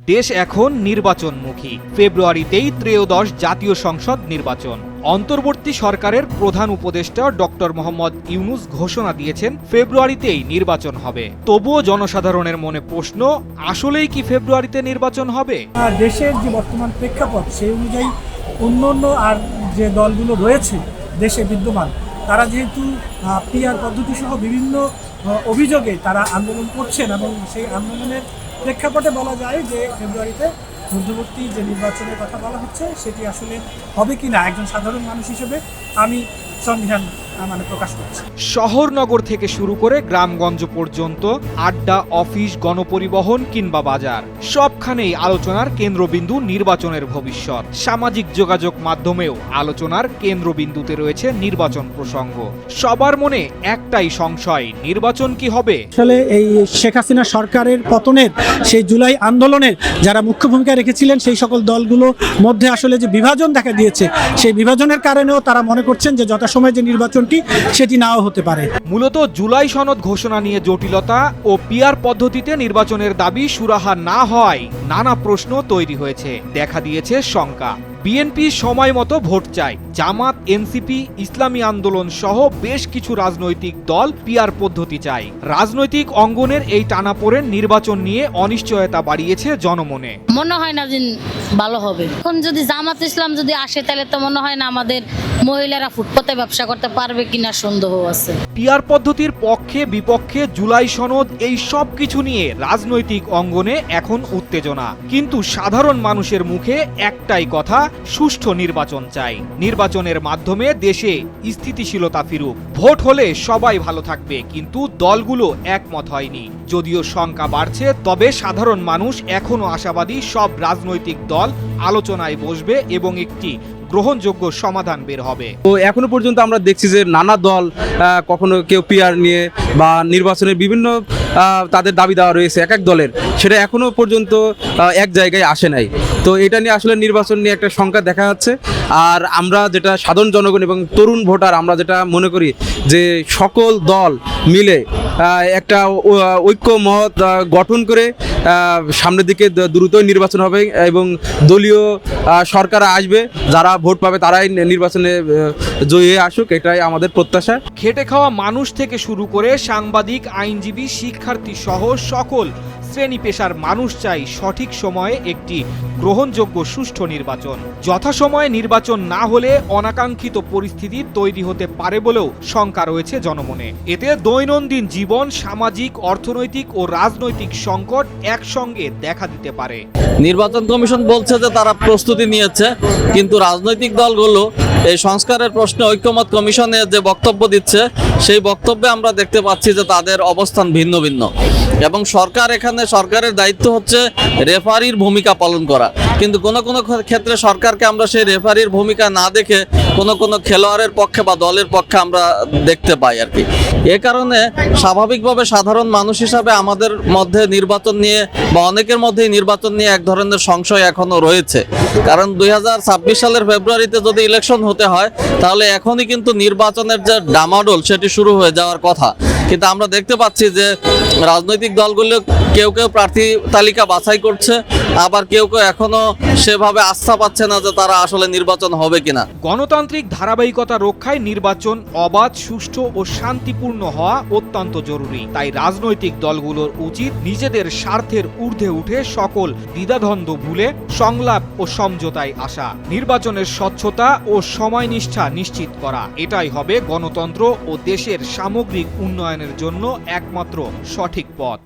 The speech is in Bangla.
দেশ এখন নির্বাচনমুখী। ফেব্রুয়ারিতেই ত্রয়োদশ জাতীয় সংসদ নির্বাচন। অন্তর্বর্তী সরকারের প্রধান উপদেষ্টা ডক্টর মোহাম্মদ ইউনুস ঘোষণা দিয়েছেন, ফেব্রুয়ারিতেই নির্বাচন হবে। তবুও জনসাধারণের মনে প্রশ্ন, আসলেই কি ফেব্রুয়ারিতে নির্বাচন হবে? দেশের যে বর্তমান প্রেক্ষাপট, সেই অনুযায়ী অন্য অন্য আর যে দলগুলো রয়েছে, দেশে বিদ্যমান, তারা যেহেতু পিআর পদ্ধতি সহ বিভিন্ন অভিযোগে তারা আন্দোলন করছেন এবং সেই আন্দোলনের প্রেক্ষাপটে বলা যায় যে ফেব্রুয়ারিতে মধ্যবর্তী যে নির্বাচনের কথা বলা হচ্ছে, সেটি আসলে হবে কি না একজন সাধারণ মানুষ হিসেবে আমি সন্ধিহান মানে প্রকাশ করছি। শহর নগর থেকে শুরু করে গ্রামগঞ্জ পর্যন্ত আড্ডা অফিস গণপরিবহন কিংবা বাজার সবখানেই আলোচনার কেন্দ্রবিন্দু নির্বাচনের ভবিষ্যৎ। সামাজিক যোগাযোগ মাধ্যমেও আলোচনার কেন্দ্রবিন্দুতে রয়েছে নির্বাচন প্রসঙ্গ। সবার মনে একটাই সংশয় নির্বাচন কি হবে? আসলে এই শেখ হাসিনা সরকারের পতনের সেই জুলাই আন্দোলনের যারা মুখ্য ভূমিকা রেখেছিলেন সেই সকল দলগুলো মধ্যে আসলে যে বিভাজন দেখা দিয়েছে সেই বিভাজনের কারণেও তারা মনে করছেন যে যথাসময়ে যে নির্বাচনটি সেটি নাও হতে পারে। মূলত জুলাই সনদ ঘোষণা নিয়ে জটিলতা ও পিয়ার পদ্ধতিতে নির্বাচনের দাবি সুরাহা না হয় নানা প্রশ্ন তৈরি হয়েছে, দেখা দিয়েছে শঙ্কা। বিএনপি সময় মতো ভোট চায়। জামাত এনসিপি ইসলামী আন্দোলন সহ বেশ কিছু রাজনৈতিক দল পিয়ার পদ্ধতি চায়। রাজনৈতিক অঙ্গনের এই টানাপোড়েন নির্বাচন নিয়ে অনিশ্চয়তা বাড়িয়েছে জনমনে। মনে হয় না যে ভালো হবে। এখন যদি জামাত ইসলাম যদি আসে তাহলে তো মনে হয় না আমাদের মহিলারা ফুটপাতে ব্যবসা করতে পারবে কিনা সন্দেহ আছে। পিয়ার পদ্ধতির পক্ষে বিপক্ষে জুলাই সনদ এই সব কিছু নিয়ে রাজনৈতিক অঙ্গনে এখন উত্তেজনা। কিন্তু সাধারণ মানুষের মুখে একটাই কথা সুষ্ঠু নির্বাচন চাই। নির্বাচনের মাধ্যমে দেশে স্থিতিশীলতা ফিরুক। ভোট হলে সবাই ভালো থাকবে, কিন্তু দলগুলো একমত হয়নি। যদিও সংখ্যা বাড়ছে, তবে সাধারণ মানুষ এখনও আশাবাদী সব রাজনৈতিক দল আলোচনায় বসবে এবং একটি গ্রহণযোগ্য সমাধান বের হবে। তো এখনও পর্যন্ত আমরা দেখছি যে নানা দল কখনো কেউ পিয়ার নিয়ে বা নির্বাচনের বিভিন্ন তাদের দাবি দেওয়া রয়েছে এক এক দলের। সেটা এখনও পর্যন্ত এক জায়গায় আসে নাই। তো এটা নিয়ে আসলে নির্বাচন নিয়ে একটা সংখ্যা দেখা যাচ্ছে। আর আমরা যেটা সাধারণ জনগণ এবং তরুণ ভোটার, আমরা যেটা মনে করি যে সকল দল মিলে একটা ও- ঐক্য মত গঠন করে সামনের দিকে দ্রুতই নির্বাচন হবে এবং দলীয় সরকার আসবে, যারা ভোট পাবে তারাই নির্বাচনে জয়ী আসুক, এটাই আমাদের প্রত্যাশা। খেটে খাওয়া মানুষ থেকে শুরু করে সাংবাদিক, আইনজীবী, শিক্ষার্থী সহ সকল শ্রেণি পেশার মানুষ চাই সঠিক সময়ে একটি গ্রহণযোগ্য সুষ্ঠু নির্বাচন। যথাসময়ে নির্বাচন না হলে অনাকাঙ্ক্ষিত পরিস্থিতি তৈরি হতে পারে বলেও শঙ্কা রয়েছে জনমনে। এতে দৈনন্দিন জীবন, সামাজিক, অর্থনৈতিক ও রাজনৈতিক সংকট একসঙ্গে দেখা দিতে পারে। নির্বাচন কমিশন বলছে যে তারা প্রস্তুতি নিয়েছে, কিন্তু রাজনৈতিক দলগুলো এই সংস্কারের প্রশ্নে ঐক্যমত কমিশনে যে বক্তব্য দিচ্ছে সেই বক্তব্যে আমরা দেখতে পাচ্ছি যে তাদের অবস্থান ভিন্ন ভিন্ন। এবং সরকার এখানে, সরকারের দায়িত্ব হচ্ছে রেফারির ভূমিকা পালন করা। কিন্তু কোনো কোনো ক্ষেত্রে সরকারকে আমরা সেই রেফারির ভূমিকা না দেখে কোনো কোনো খেলোয়াড়ের পক্ষে বা দলের পক্ষে আমরা দেখতে পাই আর কি। এ কারণে স্বাভাবিকভাবে সাধারণ মানুষ হিসাবে আমাদের মধ্যে নির্বাচন নিয়ে বা অনেকের মধ্যেই নির্বাচন নিয়ে এক ধরনের সংশয় এখনও রয়েছে। কারণ দুই হাজার ছাব্বিশ সালের ফেব্রুয়ারিতে যদি ইলেকশন হতে হয়, তাহলে এখনই কিন্তু নির্বাচনের যে ডামাডোল, সেটি শুরু হয়ে যাওয়ার কথা। কিন্তু আমরা দেখতে পাচ্ছি যে রাজনৈতিক দলগুলো কেউ কেউ প্রার্থী তালিকা বাছাই করছে, আবার কেউ কেউ এখনও সেভাবে আস্থা পাচ্ছে না যে তারা আসলে নির্বাচন হবে কিনা। গণতান্ত্রিক ধারাবাহিকতা রক্ষায় নির্বাচন অবাধ, সুষ্ঠু ও শান্তিপূর্ণ হওয়া অত্যন্ত জরুরি। তাই রাজনৈতিক দলগুলোর উচিত নিজেদের স্বার্থের ঊর্ধ্বে উঠে সকল দ্বিধাদ্বন্দ্ব ভুলে সংলাপ ও সমঝোতায় আসা, নির্বাচনের স্বচ্ছতা ও সময়নিষ্ঠা নিশ্চিত করা। এটাই হবে গণতন্ত্র ও দেশের সামগ্রিক উন্নয়নের জন্য একমাত্র সঠিক পথ।